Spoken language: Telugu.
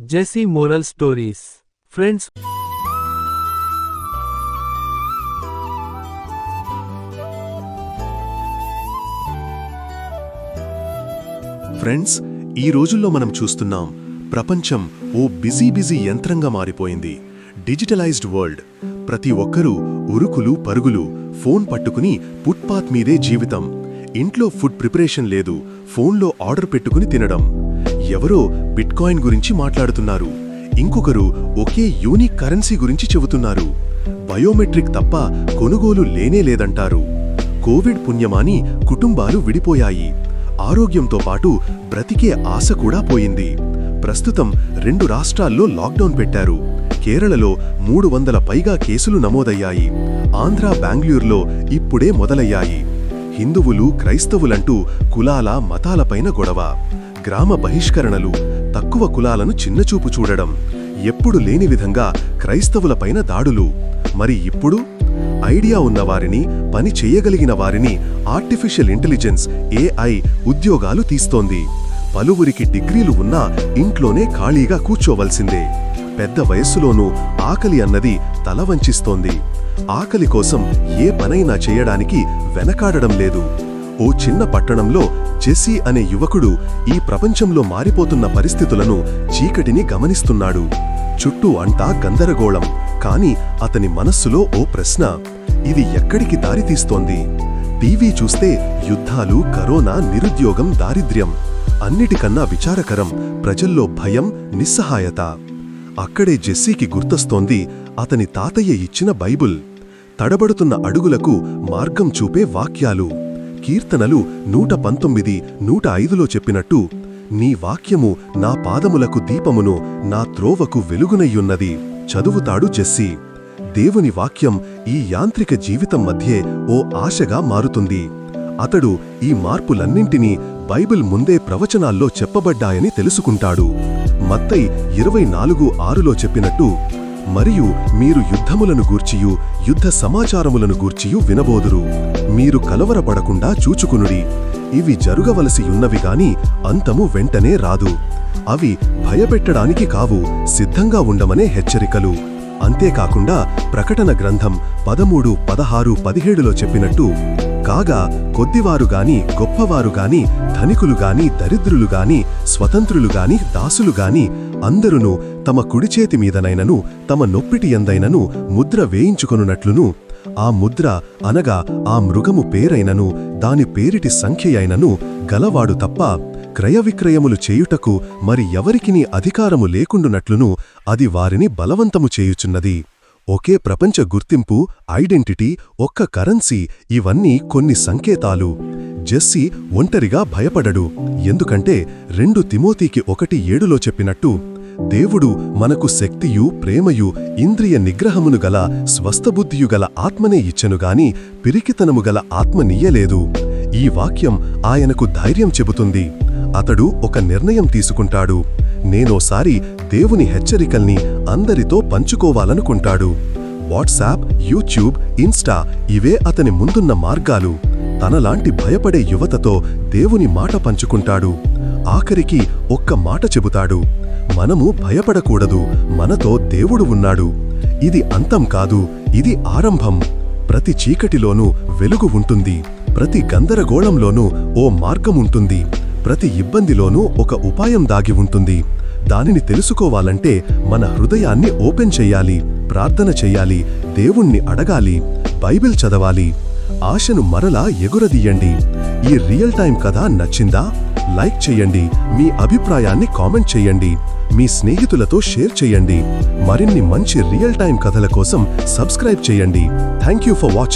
JC moral stories friends friends ఈ రోజుల్లో మనం చూస్తున్నాం ప్రపంచం ఓ బిజీ బిజీ యంత్రంగా మారిపోయింది. డిజిటలైజ్డ్ వరల్డ్ ప్రతి ఒక్కరూ ఉరుకులు పరుగులు ఫోన్ పట్టుకుని ఫుట్పాత్ మీదే జీవితం. ఇంట్లో ఫుడ్ ప్రిపరేషన్ లేదు ఫోన్లో ఆర్డర్ పెట్టుకుని తినడం. ఎవరో బిట్కాయిన్ గురించి మాట్లాడుతున్నారు. ఇంకొకరు ఒకే యూనిక్ కరెన్సీ గురించి చెబుతున్నారు. బయోమెట్రిక్ తప్ప కొనుగోలు లేనే లేదంటారు. కోవిడ్ పుణ్యమాని కుటుంబాలు విడిపోయాయి. ఆరోగ్యంతో పాటు బ్రతికే ఆశ కూడా పోయింది. ప్రస్తుతం రెండు రాష్ట్రాల్లో లాక్డౌన్ పెట్టారు. కేరళలో మూడు వందల పైగా కేసులు నమోదయ్యాయి. ఆంధ్ర బెంగళూరులో ఇప్పుడే మొదలయ్యాయి. హిందువులు క్రైస్తవులంటూ కులాల మతాలపైన గొడవ. గ్రామ బహిష్కరణలు తక్కువ కులాలను చిన్నచూపు చూడడం ఎప్పుడు లేని విధంగా క్రైస్తవులపైన దాడులు. మరి ఇప్పుడు? ఐడియా ఉన్నవారిని పని చేయగలిగిన వారిని ఆర్టిఫిషియల్ ఇంటెలిజెన్స్ ఏఐ ఉద్యోగాలు తీస్తోంది. పలువురికి డిగ్రీలు ఉన్నా ఇంట్లోనే ఖాళీగా కూర్చోవలసిందే. పెద్ద వయస్సులోనూ ఆకలి అన్నది తల వంచిస్తోంది. ఆకలి కోసం ఏ పనైనా చేయడానికి వెనకాడడం లేదు. ఓ చిన్న పట్టణంలో జెస్సీ అనే యువకుడు ఈ ప్రపంచంలో మారిపోతున్న పరిస్థితులను చీకటిని గమనిస్తున్నాడు. చుట్టూ అంతా గందరగోళం కాని అతని మనస్సులో ఓ ప్రశ్న ఇది ఎక్కడికి దారితీస్తోంది టీవీ చూస్తే యుద్ధాలు కరోనా నిరుద్యోగం దారిద్ర్యం అన్నిటికన్నా విచారకరం ప్రజల్లో భయం నిస్సహాయత. అక్కడే జెస్సీకి గుర్తొస్తోంది అతని తాతయ్య ఇచ్చిన బైబుల్. తడబడుతున్న అడుగులకు మార్గం చూపే వాక్యాలు. కీర్తనలు నూట పంతొమ్మిది నూట ఐదులో చెప్పినట్టు నీ వాక్యము నా పాదములకు దీపమును నా త్రోవకు వెలుగునయ్యున్నది. చదువుతాడు జెస్సీ. దేవుని వాక్యం ఈ యాంత్రిక జీవితం మధ్యే ఓ ఆశగా మారుతుంది. అతడు ఈ మార్పులన్నింటినీ బైబిల్ ముందే ప్రవచనాల్లో చెప్పబడ్డాయని తెలుసుకుంటాడు. మత్తై ఇరవై నాలుగు ఆరులో చెప్పినట్టు మరియు మీరు యుద్ధములను గూర్చియు యుద్ధ సమాచారములను గూర్చియు వినబోదురు. మీరు కలవరపడకుండా చూచుకునుడి. ఇవి జరుగవలసి ఉన్నవి గాని అంతము వెంటనే రాదు. అవి భయపెట్టడానికి కావు సిద్ధంగా ఉండమనే హెచ్చరికలు. అంతేకాకుండా ప్రకటన గ్రంథం పదమూడు పదహారు పదిహేడులో చెప్పినట్టు కాగా కొద్దివారు గాని గొప్పవారు గాని ధనికులు గాని దరిద్రులు గాని స్వతంత్రులు గాని దాసులు గాని అందరును తమ కుడిచేతి మీదనైనను తమ నొప్పిటి ఎందైనను ముద్ర వేయించుకొనున్నట్లును ఆ ముద్ర అనగా ఆ మృగము పేరైనను దాని పేరిటి సంఖ్యయైనను గలవాడు తప్ప క్రయవిక్రయములు చేయుటకు మరి ఎవరికినీ అధికారము లేకుండునట్లును అది వారిని బలవంతము చేయుచున్నది. ఒకే ప్రపంచ గుర్తింపు ఐడెంటిటీ ఒక్క కరెన్సీ ఇవన్నీ కొన్ని సంకేతాలు. జెస్సీ ఒంటరిగా భయపడడు. ఎందుకంటే రెండు తిమోతీకి ఒకటి ఏడులో చెప్పినట్టు దేవుడు మనకు శక్తియు ప్రేమయు ఇంద్రియ నిగ్రహమును గల స్వస్థబుద్ధియు గల ఆత్మనే ఇచ్చెనుగాని పిరికితనము గల ఆత్మనీయలేదు ఈ వాక్యం ఆయనకు ధైర్యం చెబుతుంది. అతడు ఒక నిర్ణయం తీసుకుంటాడు. నేనోసారి దేవుని హెచ్చరికల్ని అందరితో పంచుకోవాలనుకుంటాడు. వాట్సాప్ యూట్యూబ్ ఇన్స్టా ఇవే అతని ముందున్న మార్గాలు. తనలాంటి భయపడే యువతతో దేవుని మాట పంచుకుంటాడు. ఆఖరికి ఒక్క మాట చెబుతాడు. మనము భయపడకూడదు. మనతో దేవుడు ఉన్నాడు. ఇది అంతం కాదు. ఇది ఆరంభం. ప్రతి చీకటిలోనూ వెలుగు ఉంటుంది. ప్రతి గందరగోళంలోనూ ఓ మార్గముంటుంది ప్రతి ఇబ్బందిలోనూ ఒక ఉపాయం దాగి ఉంటుంది. దానిని తెలుసుకోవాలంటే మన హృదయాన్ని ఓపెన్ చెయ్యాలి ప్రార్థన చెయ్యాలి దేవుణ్ణి అడగాలి బైబిల్ చదవాలి. ఆశను మరలా ఎగురదీయండి. ఈ రియల్ టైం కథ నచ్చిందా? లైక్ చెయ్యండి మీ అభిప్రాయాన్ని కామెంట్ చెయ్యండి మీ స్నేహితులతో షేర్ చెయ్యండి మరిన్ని మంచి రియల్ టైం కథల కోసం సబ్స్క్రైబ్ చేయండి. Thank you for watching.